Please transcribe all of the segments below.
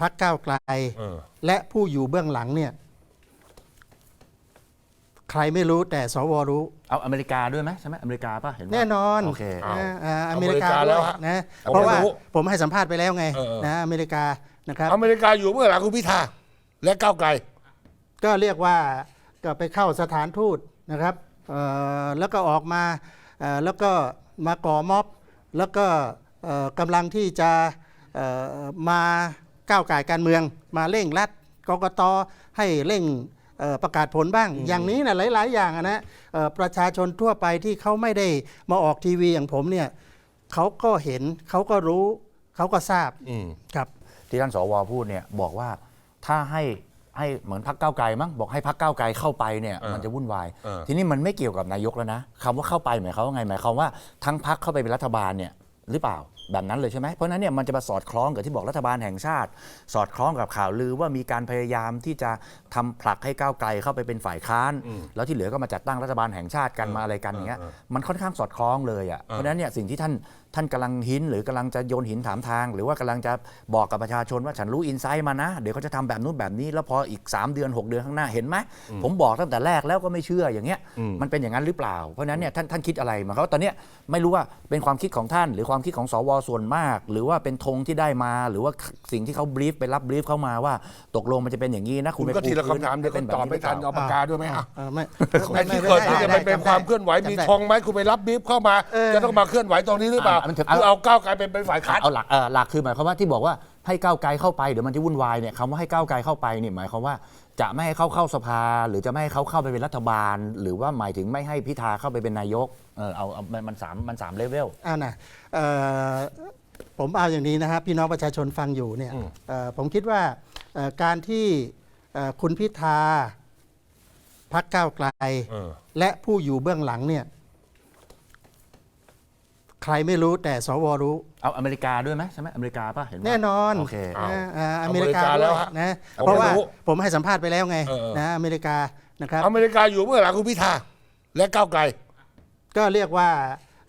พักก้าวไกล เออ และผู้อยู่เบื้องหลังเนี่ย ใครไม่รู้แต่สวรู้ เอาอเมริกาด้วยไหมใช่ไหมอเมริกาป่ะเห็นว่าแน่นอนโอเคนะอ่าเอาอเมริกาอเมริกาแล้ด้ววยฮะนะ เอาเพราะว่าไม่รู้ผมให้สัมภาษณ์ไปแล้วไงเออเออ นะอเมริกานะครับ อเมริกาอยู่เมื่อหลังคุณพิธาและก้าวไกล ก็เรียกว่าก็ไปเข้าสถานทูตนะครับเอ่อแล้วก็ออกมาเอ่อแล้วก็มาก่อม็อบ แล้วก็เอ่อกำลังที่จะเอ่อมา ก้าวไก่ายการเมือง มาเร่งรัดกกตให้เร่งเอ่อประกาศผลบ้าง อย่างนี้นะหลาย ๆ อย่างอะนะเอ่อประชาชนทั่วไปที่เขาไม่ได้มาออกทีวีอย่างผมเนี่ยเขาก็เห็นเขาก็รู้เขาก็ทราบอืมครับที่ท่านสวพูดเนี่ยบอกว่าถ้าให้ให้เหมือนพักก้าวไกลมั้งบอกให้พักก้าวไกลเข้าไปเนี่ยเออมันจะวุ่นวายเออทีนี้มันไม่เกี่ยวกับนายกแล้วนะคำว่าเข้าไปหมายความว่าไงหมายความว่าทั้งพักเข้าไปเป็นรัฐบาลเนี่ย หรือเปล่าแบบนั้นเลยใช่ไหมเพราะฉะนั้นเนี่ยมันจะมาสอดคล้องกับที่บอกรัฐบาลแห่งชาติ สอดคล้องกับข่าวลือว่ามีการพยายามที่จะทำผลักให้ก้าวไกลเข้าไปเป็นฝ่ายค้าน แล้วที่เหลือก็มาจัดตั้งรัฐบาลแห่งชาติกันมาอะไรกันอย่างเงี้ยเออมันค่อนข้างสอดคล้องเลยอะเพราะฉะนั้นเนี่ยสิ่งที่ท่านท่านกำลังหินหรือกำลังจะโยนหินถามทาง หรือว่ากำลังจะบอกกับประชาชนว่าฉันรู้อินไซต์มานะ เดี๋ยวเขาจะทำแบบนู้นแบบนี้แล้วพออีก 3 เดือน 6 เดือนข้างหน้าเห็นไหมผมบอกตั้งแต่แรกแล้วก็ไม่เชื่ออย่างเงี้ยมันเป็นอย่างนั้นหรือเปล่า เพราะฉะนั้นเนี่ยท่านท่านคิดอะไรหมายความว่าตอนเนี้ยไม่รู้ว่าเป็นความคิดของท่าน หรือความคิดของสวส่วนมาก หรือว่าเป็นธงที่ได้มา หรือว่าสิ่งที่เขาบรีฟไปรับบรีฟเข้ามาว่าตกลงมันจะเป็นอย่างนี้นะคุณไปก็ทีละปูพื้นคำถามเดี๋ยวเป็ก็นแบบตอบไม่ทันหรืเอาเปล่ปากกาด้วยไหมอะเออไม่ไอ้ที่เกิดขึ้นเนี่ยมันเป็นความเคลื่อนไหวมีจำด้ธงไหมคุณไปรับบีฟเข้ามาเออจะต้องมาเคลื่อนไหวตรงนี้หรือเปล่าอะมันถึงเอาคือเอาก้าวไกลเป็นเป็นฝ่ายค้าน เอาหลักเออหลักคือหมายความว่าที่บอกว่าให้ก้าวไกลเข้าไปเดี๋ยวมันจะวุ่นวายเนี่ยคำว่าให้ก้าวไกลเข้าไปเนี่ยหมายความว่าจะไม่ให้เขาเข้าสภา หรือจะไม่ให้เขาเข้าไปเป็นรัฐบาล หรือว่าหมายถึงไม่ให้พิธาเข้าไปเป็นนายกเออเอาเอามันมันสามมันสามเลเวล อ่านะเอ่อผมเอาอย่างนี้นะครับพี่น้องประชาชนฟังอยู่เนี่ยอืม เอ่อผมคิดว่าเอ่อการที่เอ่อคุณพิธาพักก้าวไกล เออ และผู้อยู่เบื้องหลังเนี่ยใค รไม่รู้แต่สวรู้ เอาอเมริกาด้วยไหมใช่ไหมอเมริกาป่ะเห็นว่า แน่นอนโอเคเอานะอ่าเอาอเมริกาอเมริกาแล้ด้ววยฮะนะเอาเพราะว่าไม่รู้ผมให้สัมภาษณ์ไปแล้วไงเออเออ นะอเมริกานะครับ อเมริกาอยู่เมื่อหลังคุณพิธาและก้าวไกล ก็เรียกว่า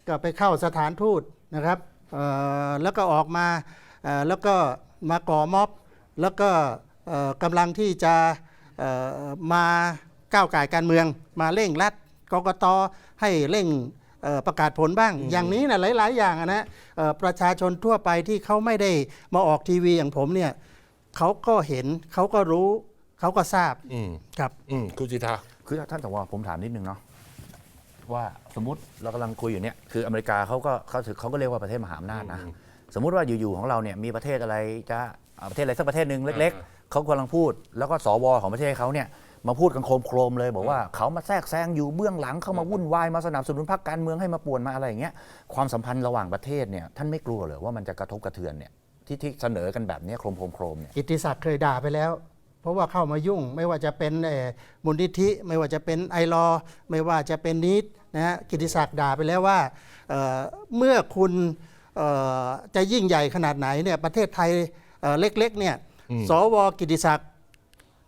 ก็ไปเข้าสถานทูตนะครับเอ่อแล้วก็ออกมาเอ่อแล้วก็มาก่อม็อบ แล้วก็เอ่อกำลังที่จะเอ่อมาก้าวไก่ายการเมือง มาเร่งรัดกกตให้เร่งเอ่อ ประกาศผลบ้าง อย่างนี้นะหลาย ๆ อย่างอะนะเอ่อประชาชนทั่วไปที่เขาไม่ได้มาออกทีวีอย่างผมเนี่ยเขาก็เห็นเขาก็รู้เขาก็ทราบอืมครับอืมคุณสิทธาคือท่านสวผมถามนิดนึงเนาะว่าสมมติเรากำลังคุยอยู่เนี่ยคืออเมริกาเขาก็เขาถือเขาก็เรียกว่าประเทศมหาอำนาจนะสมมุติว่าอยู่ ๆ ของเราเนี่ยมีประเทศอะไรจะอ่าประเทศอะไรสักประเทศหนึ่งเล็ก ๆเขากำลังพูด แล้วก็สวของประเทศเขาเนี่ย มาพูดกันโครมๆเลย บอกว่าเขามาแทรกแซงอยู่เบื้องหลังเข้ามาวุ่นวายมาสนับสนุนพรรคการเมืองให้มาป่วนมาอะไรอย่างเงี้ยความสัมพันธ์ระหว่างประเทศเนี่ยท่านไม่กลัวเหรอว่ามันจะกระทบกระเทือนเนี่ยที่ที่เสนอกันแบบเนี้ยโครมๆโครมๆเนี่ยกิตติศักดิ์เคยด่าไปแล้ว เพราะว่าเข้ามายุ่งไม่ว่าจะเป็นเอ่อมูลนิธิ ไม่ว่าจะเป็นไอรอว์ไม่ว่าจะเป็นนิดนะฮะกิตติศักดิ์ด่าไปแล้วว่าเอ่อเมื่อคุณเอ่อจะยิ่งใหญ่ขนาดไหนเนี่ยประเทศไทยเอ่อเล็กๆเนี่ยสวกิตติศักดิ์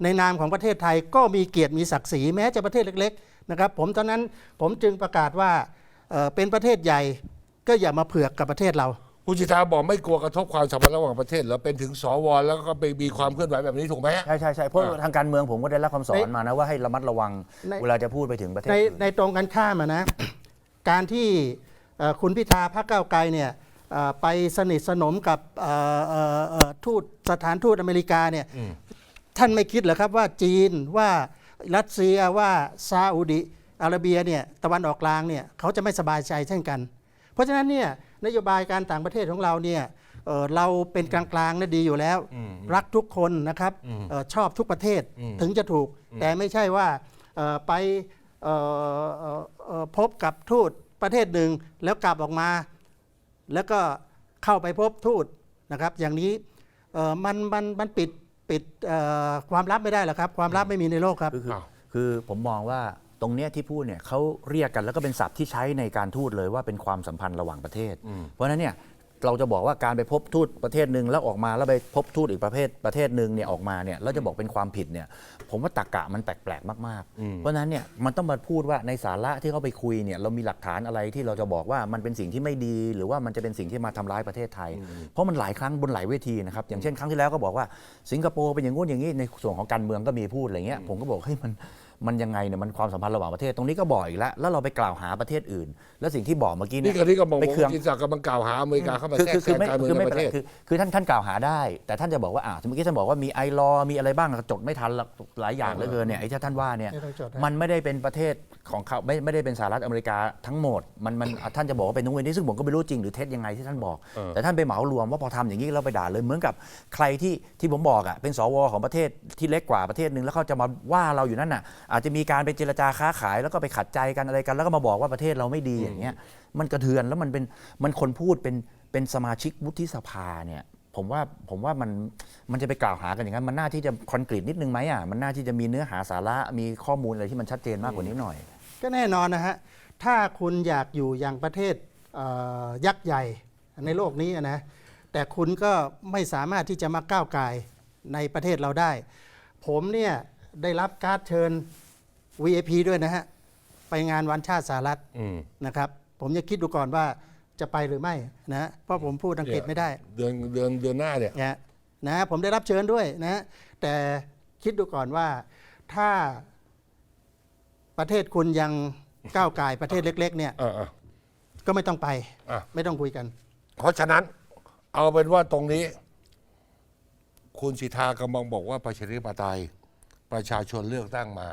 ในนามของประเทศไทยก็มีเกียรติมีศักดิ์ศรีแม้จะประเทศเล็กๆนะครับผมตอนนั้นผมจึงประกาศว่าเอ่อเป็นประเทศใหญ่ก็อย่ามาเผือกกับประเทศเราคุณสิทธาบอกไม่กลัวกระทบความสัมพันธ์ระหว่างประเทศแล้วเป็นถึงสวแล้วก็ไปมีความเคลื่อนไหวแบบนี้ถูกไหมฮะใช่ใช่ใช่เพราะอ่าทางการเมืองผมก็ได้รับคำสอนในมานะว่าให้ระมัดระวังในเวลาจะพูดไปถึงประเทศในอื่นในตรงกันข้ามอะนะ การที่เอ่อคุณพิธาพรรคก้าวไกลเนี่ยเอ่อไปสนิทสนมกับเอ่อเอ่อเอ่อทูตสถานทูตอเมริกาเนี่ย ท่านไม่คิดเหรอครับว่าจีนว่ารัสเซียว่าซาอุดิอาระเบียเนี่ยตะวันออกกลางเนี่ยเขาจะไม่สบายใจเช่นกัน เพราะฉะนั้นเนี่ยนโยบายการต่างประเทศของเราเนี่ยเอ่อเราเป็นกลางๆนะดีอยู่แล้ว รักทุกคนนะครับเอ่อชอบทุกประเทศถึงจะถูก แต่ไม่ใช่ว่าเอ่อไปเอ่อเอ่อเอ่อพบกับทูตประเทศหนึ่งแล้วกลับออกมา แล้วก็เข้าไปพบทูตนะครับ อย่างนี้เอ่อมันมันมันปิด ปิดเอ่อความลับไม่ได้หรอกครับ ความลับไม่มีในโลกครับ คือคืออ้าว คือผมมองว่าตรงเนี้ยที่พูดเนี่ยเขาเรียกกันแล้วก็เป็นศัพท์ที่ใช้ในการทูตเลยว่าเป็นความสัมพันธ์ระหว่างประเทศ เพราะฉะนั้นเนี่ย เราจะบอกว่าการไปพบทูตประเทศหนึ่งแล้วออกมาแล้วไปพบทูตอีกประเภทประเทศหนึ่งเนี่ยออกมาเนี่ยแล้วจะบอกเป็นความผิดเนี่ย ผมว่าตรกกะมันแปลกๆมากๆ เพราะฉะนั้นเนี่ยมันต้องมาพูดว่าในสาระที่เขาไปคุยเนี่ยเรามีหลักฐานอะไรที่เราจะบอกว่ามันเป็นสิ่งที่ไม่ดี หรือว่ามันจะเป็นสิ่งที่มาทำร้ายประเทศไทย เพราะมันหลายครั้งบนหลายเวทีนะครับอย่างเช่นครั้งที่แล้วก็บอกว่าสิงคโปร์เป็นอย่างงู้นอย่างนี้ในส่วนของการเมืองก็มีพูดอะไรเงี้ยผมก็บอกเฮ้ยมัน มันยังไงเนี่ยมันความสัมพันธ์ระหว่างประเทศตรงนี้ก็บอกอีกแล้วแล้วเราไปกล่าวหาประเทศอื่น แล้วสิ่งที่บอกเมื่อกี้เนี่นี่ยก็ที่ก็บอกไปว่าเคืองจินศักดิ์กำลังกล่าวหาอเมริกาเข้ามาคือแทรคืกอแซคืองไม่การเมืองในประคือไม่เป็นไรเทศ คือคือท่านท่านกล่าวหาได้ แต่ท่านจะบอกว่าอ่าเมื่อกี้ท่านบอกว่ามีไอรอมีอะไรบ้างจดไม่ทันละหลายอย่างเหลือเกินเนี่ยไอ้ที่ท่านว่าเนี่ยไม่ต้องจดนะมันไม่ได้เป็นประเทศของเขาไม่ไม่ได้เป็นสหรัฐอเมริกาทั้งหมดมันมันท่านจะบอกว่าเป็นตรงนี้ซึ่งผมก็ไม่รู้จริงหรือเท็จยังไงที่ท่านบอก เออ แต่ท่านไปเหมารวมว่าพอทำอย่างนี้เราไปด่าเลยเหมือนกับใครที่ที่ผมบอกอะเป็นสวของประเทศที่เล็กกว่าประเทศหนึ่งแล้วเขาจะมาว่าเราอยู่นั่นน่ะอาจจะมีการไปเจรจาค้าขาย แล้วก็ไปขัดใจกันอะไรกัน แล้วก็มาบอกว่าประเทศเราไม่ดีอย่างเงี้ยมันกระเทือนแล้วมันเป็นมันคนพูดเป็นเป็นสมาชิกวุฒิสภาเนี่ยผมว่าผมว่ามันมันจะไปกล่าวหากันอย่างนั้นมันน่าที่จะคอนกรีตนิดนึงไหมอะมันน่าที่จะมีเนื้อหาสาระมีข้อมูลอะไรที่มันชัดเจนมากกว่านี้หน่อย ก็แน่นอนนะฮะถ้าคุณอยากอยู่อย่างประเทศเอ่อยักษ์ใหญ่ในโลกนี้นะแต่คุณก็ไม่สามารถที่จะมาก้าวไก่ายในประเทศเราได้ ผมเนี่ยได้รับการ์ดเชิญ VIP ด้วยนะฮะ ไปงานวันชาติสหรัฐอืม นะครับ ผมจะคิดดูก่อนว่าจะไปหรือไม่นะฮะเพราะผมพูดอังกฤษไม่ได้ เดือนเดือนเดือนหน้าเนี่ย นะฮะนะฮะผมได้รับเชิญด้วยนะฮะแต่คิดดูก่อนว่าถ้าประเทศคุณยังก้าวไก่ายประเทศเล็ก ๆ เนี่ยเออเออ ก็ไม่ต้องไป อะ ไม่ต้องคุยกัน เพราะฉะนั้นเอาเป็นว่าตรงนี้ คุณสิทธากำลังบอกว่าประชาธิปไตย ประชาชนเลือกตั้งมา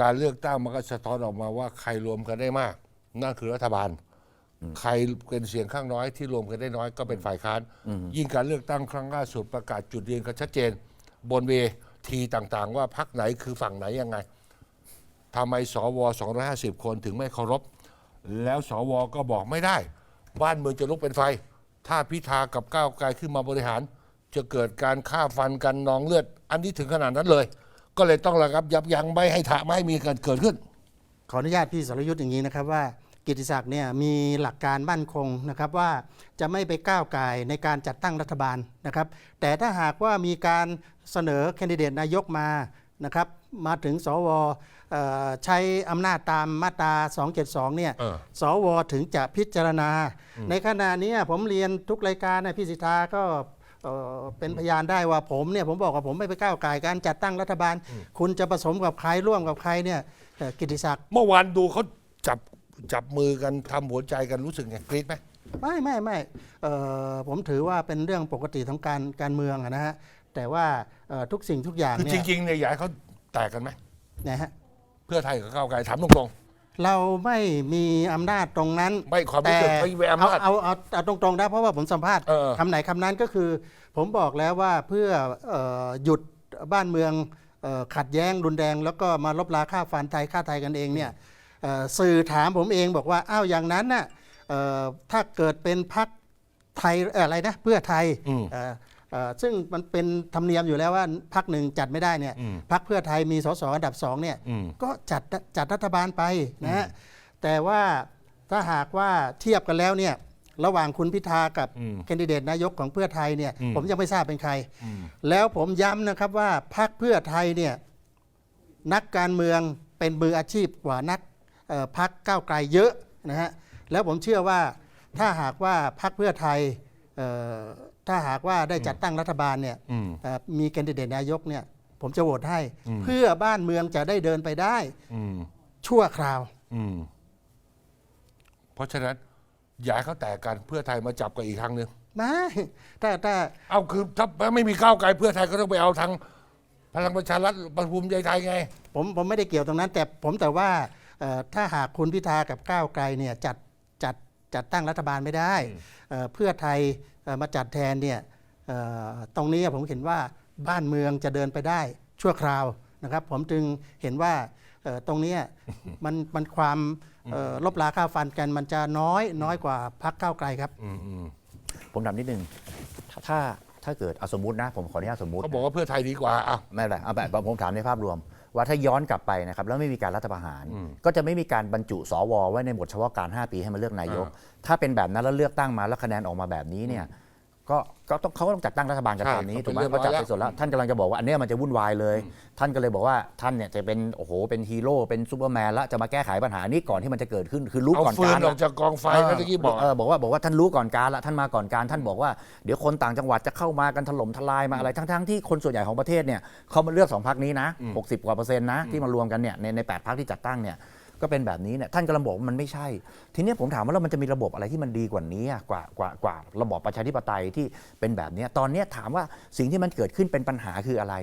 การเลือกตั้งมันก็สะท้อนออกมาว่าใครรวมกันได้มาก นั่นคือรัฐบาล ใครเป็นเสียงข้างน้อยที่รวมกันได้น้อยก็เป็นฝ่ายค้าน ยิ่งการเลือกตั้งครั้งล่าสุดประกาศจุดยืนกันชัดเจน บนเวทีต่างๆ ว่าพักไหนคือฝั่งไหนยังไงทำไมสว250 คนถึงไม่เคารพ แล้วสวก็บอกไม่ได้ บ้านเมืองจะลุกเป็นไฟ ถ้าพิธากับก้าวไกลขึ้นมาบริหาร จะเกิดการฆ่าฟันกันนองเลือด อันนี้ถึงขนาดนั้นเลย ก็เลยต้องระงับยับยั้งไม่ให้ถาไม่ให้มีการเกิดขึ้น ขออนุญาตพี่สรยุทธ์อย่างนี้นะครับว่ากิติศักดิ์เนี่ยมีหลักการมั่นคงนะครับว่าจะไม่ไปก้าวไก่ายในการจัดตั้งรัฐบาลนะครับ แต่ถ้าหากว่ามีการเสนอแคนดิเดตนายกมานะครับมาถึงสวเอ่อใช้อำนาจตามมาตรา 272 เนี่ยเออสวถึงจะพิจารณา ในขณะเนี้ยผมเรียนทุกรายการนะพี่สิทธาก็ เอ่อเป็นพยานได้ว่าผมเนี่ยผมบอกว่าผมไม่ไปก้าวไก่ายการจัดตั้งรัฐบาล คุณจะผสมกับใครร่วมกับใครเนี่ยเอ่อกิติศักดิ์เมื่อวานดูเขาจับจับมือกันทำหัวใจกันรู้สึกไงกรี๊ดไหมไม่ไม่ไม่เอ่อผมถือว่าเป็นเรื่องปกติของการการเมืองอะนะฮะแต่ว่าเอ่อทุกสิ่งทุกอย่างคือเนี่จยริงๆเนี่ยอยากให้เขาแตกกันไหมนะฮะเพื่อไทยกับก้าวไกลถามตรง เราไม่มีอำนาจตรงนั้นไม่ความรู้สึกแต่ไม่มีอำนาจเอาเอาเอาเอาตรงๆนะเพราะว่าผมสัมภาษณ์เออ คำไหนคำนั้นก็คือ ผมบอกแล้วว่าเพื่อเอ่อหยุดบ้านเมืองเอ่อขัดแย้งรุนแรง แล้วก็มาลบลาค่าฟันไทยค่าไทยกันเองเนี่ยเอ่อสื่อถามผมเองบอกว่าอ้าวอย่างนั้นน่ะเอ่อถ้าเกิดเป็นพักไทยเอ่ออะไรนะเพื่อไทยอืม เอ่อเอ่อ ซึ่งมันเป็นธรรมเนียมอยู่แล้วว่าพักหนึ่งจัดไม่ได้เนี่ยอืมพักเพื่อไทยมีสสอันดับสองเนี่ยอืมก็จัดจัดรัฐบาลไปนะฮะแต่ว่าถ้าหากว่าเทียบกันแล้วเนี่ยระหว่างคุณพิธากับอืมแคนดิเดตนายกของเพื่อไทยเนี่ยอืมผมยังไม่ทราบเป็นใครอืมแล้วผมย้ำนะครับว่าพรรคเพื่อไทยเนี่ยนักการเมืองเป็นมืออาชีพกว่านักเอ่อพรรคก้าวไกลเยอะนะฮะแล้วผมเชื่อว่าถ้าหากว่าพรรคเพื่อไทยเอ่อ ถ้าหากว่าได้จัดตั้งรัฐบาลเนี่ยอืมเอ่อมีแคนดิเดตนายกเนี่ยผมจะโหวตให้อืมเพื่อบ้านเมืองจะได้เดินไปได้อืมชั่วคราว อืมเพราะฉะนั้นอยากให้เขาแตกกันเพื่อไทยมาจับกันอีกครั้งหนึ่งไม่ถ้าถ้าเอาคือถ้าไม่มีก้าวไกลเพื่อไทยก็ต้องไปเอาทางพลังประชารัฐประภูมิใจไทยไง ผมผมไม่ได้เกี่ยวตรงนั้น แต่ผมแต่ว่าเอ่อถ้าหากคุณพิธากับก้าวไกลเนี่ยจัดจัดจัดตั้งรัฐบาลไม่ได้เอ่อเพื่อไทยเอ่อ มาจัดแทนเนี่ยเอ่อตรงนี้ผมเห็นว่าบ้านเมืองจะเดินไปได้ชั่วคราวนะครับ ผมจึงเห็นว่าเอ่อตรงเนี้ยมันมันความเอ่อลบลาค่าฟันกันมันจะน้อยน้อยกว่าพักก้าวไกลครับอืมอืมผมถามนิดนึงถ้าถ้าถ้าเกิดเอาสมมตินะ ผมขออนุญาตสมมติเขาบอกว่าเพื่อไทยดีกว่าอะไม่เป็นไรเอาแบบผมถามในภาพรวม ว่าถ้าย้อนกลับไปนะครับแล้วไม่มีการรัฐประหาร ก็จะไม่มีการบรรจุสวไว้ในบทเฉพาะการ 5 ปีให้มาเลือกนายก ถ้าเป็นแบบนั้นแล้วเลือกตั้งมาแล้วคะแนนออกมาแบบนี้เนี่ย ก็ก็ต้องเขาก็ต้องจัดตั้งรัฐบาลกันใช่ตอนนี้เขาถูกไหมเป็นเขาจัดเรียบร้อยไปส่วนแล้วท่านกำลังจะบอกว่าอันเนี้ยมันจะวุ่นวายเลย ท่านก็เลยบอกว่าท่านเนี่ยจะเป็นโอ้โหเป็นฮีโร่เป็นซูเปอร์แมนแล้วจะมาแก้ไขปัญหานี้ก่อนที่มันจะเกิดขึ้นคือรู้เอาก่อนฟืกานรออกจากกองไฟนะตะกี้บอกเออบอกว่าบอกว่าท่านรู้ก่อนการละท่านมาก่อนการท่านบอกว่าเดี๋ยวคนต่างจังหวัดจะเข้ามากันถล่มทลายมาอะไรทั้งๆที่คนส่วนใหญ่ของประเทศเนี่ยเขามาเลือกสองพักนี้นะ 60 กว่าเปอร์เซ็นต์นะที่มารวมกันเนี่ยในในแปดพักที่จัดตั้งเนี่ย ก็เป็นแบบนี้เนี่ยท่านกำลังบอกว่ามันไม่ใช่ ทีนี้ผมถามว่าแล้วมันจะมีระบบอะไรที่มันดีกว่านี้กว่ากว่ากว่าระบอบประชาธิปไตยที่เป็นแบบนี้ตอนนี้ถามว่าสิ่งที่มันเกิดขึ้นเป็นปัญหาคืออะไร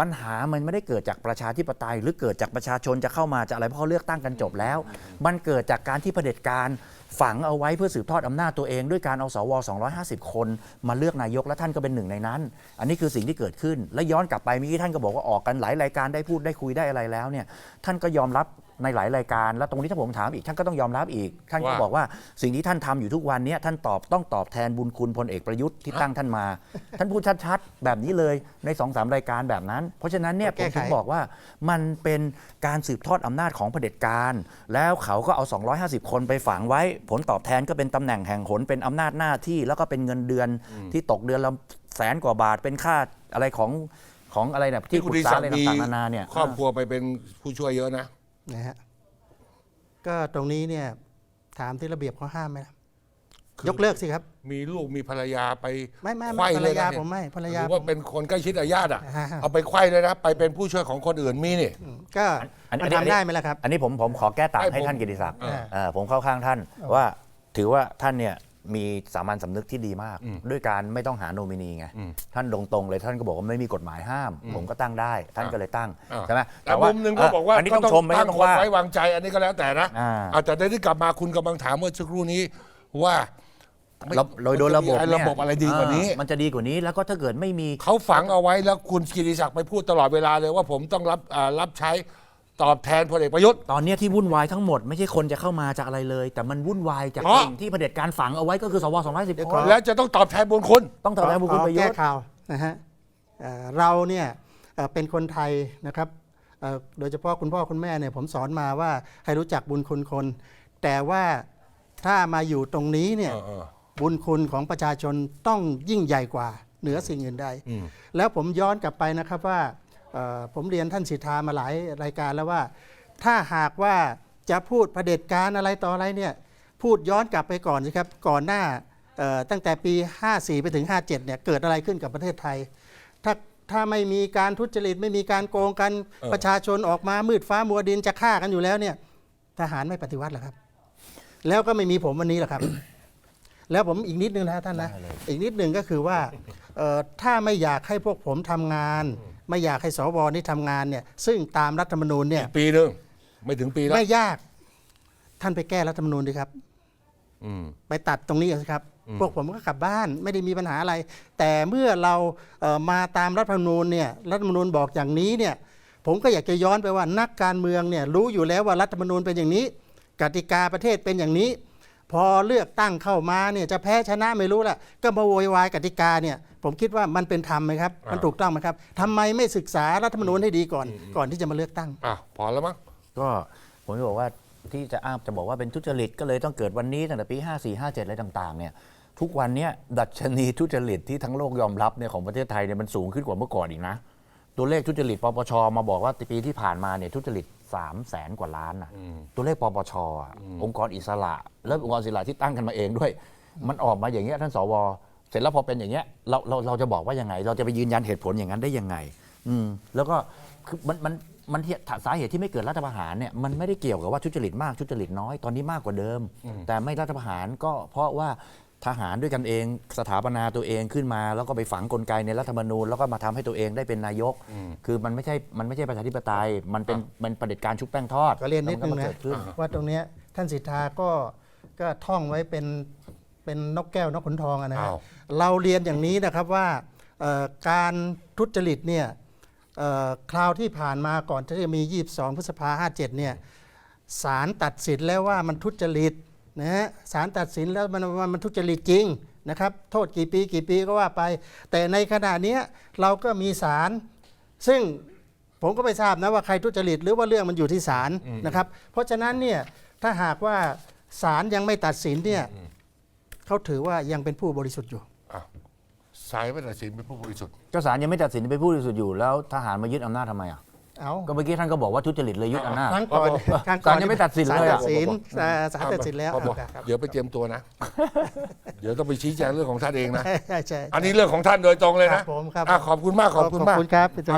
ปัญหามันไม่ได้เกิดจากประชาธิปไตย หรือเกิดจากประชาชนจะเข้ามาจะอะไรเพราะเขาเลือกตั้งกันจบแล้ว มันเกิดจากการที่เผด็จการฝังเอาไว้เพื่อสืบทอดอำนาจตัวเองด้วยการเอาสว 250 คนมาเลือกนายกและท่านก็เป็นหนึ่งในนั้น อันนี้คือสิ่งที่เกิดขึ้น และย้อนกลับไปเมื่อกี้ท่านก็บอกว่าออกกันหลายรายการได้พูดได้คุยได้อะไรแล้วเนี่ยท่านก็ยอมรับ ในหลายรายการ แล้วตรงนี้ถ้าผมถามอีกท่านก็ต้องยอมรับอีก ท่านก็ว่า บอกว่าสิ่งที่ท่านทำอยู่ทุกวันเนี้ท่านตอบต้องตอบแทนบุญคุณพลเอกประยุทธ์ที่ตั้งท่านมา ท่านพูดชัดๆแบบนี้เลยในสองสามรายการแบบนั้น เพราะฉะนั้นเนี่ยผแก้มไข ถึงบอกว่ามันเป็นการสืบทอดอำนาจของเผด็จการ แล้วเขาก็เอา 250 คนไปฝังไว้ ผลตอบแทนก็เป็นตำแหน่งแห่งหนเป็นอำนาจหน้าที่แล้วก็เป็นเงินเดือนที่ตกเดือนละแสนกว่าบาทเป็นค่าอะไรของของอะไรเนี่ยที่ที่ปคุณรึดีกษาศักอะไรดิ์มีต่างๆนานาเนี่ย ครอบครัวไปเป็นผู้ช่วยเยอะนะ นะฮะก็ตรงนี้เนี่ยถามที่ระเบียบเขาห้ามไหมล่ะคือยกเลิกสิครับ มีลูกมีภรรยาไปไม่ไม่ไขว้ไม่ภรเลรยยานะเนี่ยผมไม่ภรรยาหรือว่าผมเป็นคนใกล้ชิดอาญาติอะอ่าเอาไปไขว้เลยนะไปเป็นผู้ช่วยของคนอื่นมีนี่ก็อันนี้มันอันนี้ ทำได้ไหมล่ะครับ อันนี้ผมผมขอแก้ต่างให้ให้ผม ท่านกิติศักดิ์อ่าเอ่อผมเข้าข้างท่านว่าถือว่าท่านเนี่ย มีสามัญสำนึกที่ดีมาก ด้วยการไม่ต้องหาโนมินีไงท่านตรงๆเลยท่านก็บอกว่าไม่มีกฎหมายห้าม ผมก็ตั้งได้ ท่านก็เลยตั้งอ่าใช่ไหมแต่มุมหนึ่งก็บอกว่าอันนี้ต้องชมไม่ตั้งต้องคนว่าไว้วางใจอันนี้ก็แล้วแต่นะอ่าเอาแต่ในที่กลับมาคุณกำลังถามเมื่อสักครู่นี้ว่าเราโดยโดยระบบมันจมีเนี่ยระบบอะไรดีกว่านี้อ่มันจะดีกว่านี้แล้วก็ถ้าเกิดไม่มีเขาฝังเอาไว้แล้วคุณกิติศักดิ์ไปพูดตลอดเวลาเลยว่าผมต้องรับอ่ารับใช้ ตอบแทนพลเอกประยุทธ์ ตอนเนี้ยที่วุ่นวายทั้งหมดไม่ใช่คนจะเข้ามาจากอะไรเลย แต่มันวุ่นวายจากเพราะ สิ่งที่เผด็จการฝังเอาไว้ก็คือสว210คนแล้วจะต้องตอบแทนบุญคุณ ต้องตอบแทนบุญคุณประยุแก้ทธ์ข่าวนะฮะเอ่อเราเนี่ยเอ่อเป็นคนไทยนะครับเอ่อโดยเฉพาะคุณพ่อคุณแม่เนี่ยผมสอนมาว่าให้รู้จักบุญคุณคน แต่ว่าถ้ามาอยู่ตรงนี้เนี่ยเออเออ บุญคุณของประชาชนต้องยิ่งใหญ่กว่าเหนือสิ่งอื่นใด แล้วผมย้อนกลับไปนะครับว่าเอ่อ ผมเรียนท่านสิทธามาหลายรายการแล้วว่า ถ้าหากว่าจะพูดเผด็จการอะไรต่ออะไรเนี่ยพูดย้อนกลับไปก่อนสิครับก่อนหน้าเอ่อตั้งแต่ปี 54 ไปถึง 57 เนี่ยเกิดอะไรขึ้นกับประเทศไทย ถ้าถ้าไม่มีการทุจริตไม่มีการโกงกันเออประชาชนออกมามืดฟ้ามัวดินจะฆ่ากันอยู่แล้วเนี่ยทหารไม่ปฏิวัติหรอครับ แล้วก็ไม่มีผมวันนี้หรอกครับ แล้วผมอีกนิดนึงนะท่านนะ อีกนิดหนึ่งก็คือว่าเอ่อถ้าไม่อยากให้พวกผมทำงาน ไม่อยากให้สวนี่ทำงานเนี่ยซึ่งตามรัฐธรรมนูญเนี่ยปีหนึ่งไม่ถึงปีแล้วไม่ยาก ท่านไปแก้รัฐธรรมนูญดีครับ อืม ไปตัดตรงนี้สิครับ พวกผมก็กลับบ้านไม่ได้มีปัญหาอะไร แต่เมื่อเราเอ่อมาตามรัฐธรรมนูญเนี่ยรัฐธรรมนูญบอกอย่างนี้เนี่ย ผมก็อยากจะย้อนไปว่านักการเมืองเนี่ยรู้อยู่แล้วว่ารัฐธรรมนูญเป็นอย่างนี้ กติกาประเทศเป็นอย่างนี้ พอเลือกตั้งเข้ามาเนี่ยจะแพ้ชนะไม่รู้แหละก็มาโวยวายกติกาเนี่ยผมคิดว่ามันเป็นธรรมไหมครับ มันถูกต้องไหมครับทำไมไม่ศึกษารัฐธรรมนูญให้ดีก่อน ก่อนที่จะมาเลือกตั้งอะพอแล้วมั้งก็ผมจะบอกว่าที่จะอ้างจะบอกว่าเป็นทุจริตก็เลยต้องเกิดวันนี้ตั้งแต่ปี 54 57 อะไรต่าง ๆ เนี่ย ทุกวันเนี้ยดัชนีทุจริตที่ทั้งโลกยอมรับเนี่ยของประเทศไทยเนี่ยมันสูงขึ้นกว่าเมื่อก่อนอีกนะ ตัวเลขทุจริตปปชมาบอกว่าปีที่ผ่านมาเนี่ยทุจริต 3แสนกว่าล้านนะตัวเลขปปชอะองค์กรอิสระแล้วองค์กรอิสระที่ตั้งกันมาเองด้วย มันออกมาอย่างเงี้ยท่านสวเสร็จแล้วพอเป็นอย่างเงี้ยเราเราเราจะบอกว่ายังไง เราจะไปยืนยันเหตุผลอย่างนั้นได้ยังไง อืมแล้วก็คือมันมันมันที่สาเหตุที่ไม่เกิดรัฐประหารเนี่ยมันไม่ได้เกี่ยวกับว่าทุจริตมากทุจริตน้อยตอนนี้มากกว่าเดิม แต่ไม่รัฐประหารก็เพราะว่า ทหารด้วยกันเองสถาปนาตัวเองขึ้นมา แล้วก็ไปฝังกลไกในรัฐธรรมนูญแล้วก็มาทำให้ตัวเองได้เป็นนายก คือมันไม่ใช่มันไม่ใช่ประชาธิปไตย มันเป็นมันเผด็จการชุบแป้งทอดก็เรียนนิดนึงแล้วมันะก็มาเกิดขึ้นว่าตรงเนี้ยท่านสิทธาก็ก็ท่องไว้เป็นเป็นนกแก้วนกขุนทองอะนะฮะอ้าวเราเรียนอย่างนี้นะครับว่าเอ่อการทุจริตเนี่ยเอ่อคราวที่ผ่านมาก่อนที่จะมี 22 พฤษภา57เนี่ยศาลตัดสินแล้วว่ามันทุจริต นะฮะศาลตัดสินแล้วมันมันมันทุจริตจริงนะครับ โทษกี่ปีกี่ปีก็ว่าไป แต่ในขณะเนี้ยเราก็มีศาลซึ่งผมก็ไม่ทราบนะว่าใครทุจริตหรือว่าเรื่องมันอยู่ที่ศาลนะครับ เพราะฉะนั้นเนี่ยถ้าหากว่าศาลยังไม่ตัดสินเนี่ยเขาถือว่ายังเป็นผู้บริสุทธิ์อยู่อะสายไม่ตัดสินเป็นผู้บริสุทธิ์ก็ศาลยังไม่ตัดสินเป็นผู้บริสุทธิ์อยู่แล้วทหารมายึดอำนาจทำไมอะ เอาก็เมื่อกี้ท่านก็บอกว่าทุจริตเลยยึดอำนาจ ครั้งก่อนเอาครั้งก่อนศาลยังไม่ตัดสินเลยศาอะ ตัดสินเอ่อศาลตัดสินแล้วเอาบอกครับเดี๋ยวไปเตรียมตัวนะ เดี๋ยวต้องไปชี้แจงเรื่องของท่านเองนะ ใช่ใช่ใช่อันนี้เรื่องของท่านโดยตรงเลยครันะบผมครับอะขอบคุณมากขอบคุณมากขอบคุณครับ